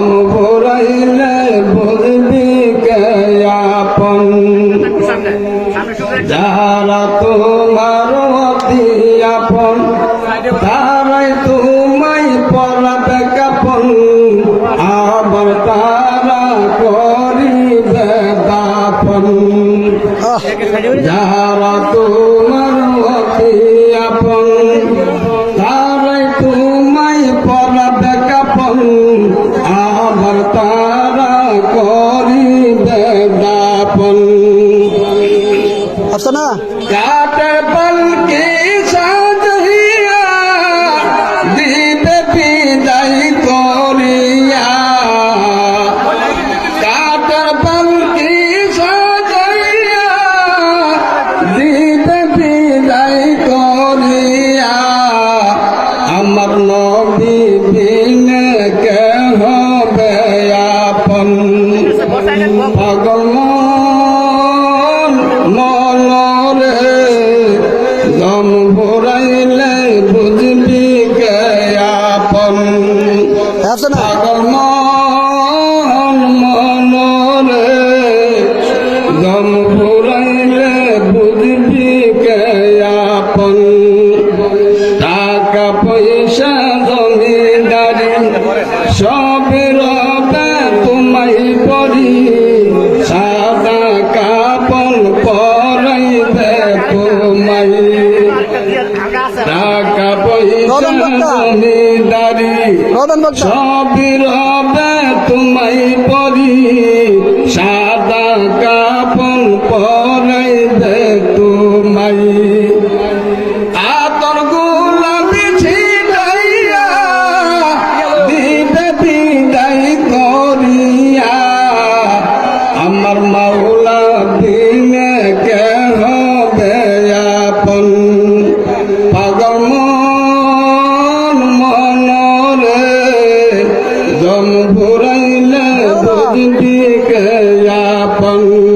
মন ঘুরাইলে বলবি আপন? যারা তোমার অতি আপন তারাই তোমায় পড়াবে কাপন। আবার তারা করিবে দাপন। যারা আপন না? have the night. রতন বক্তা। রতন বক্তা। সবই তোমায় পরি। সা এবং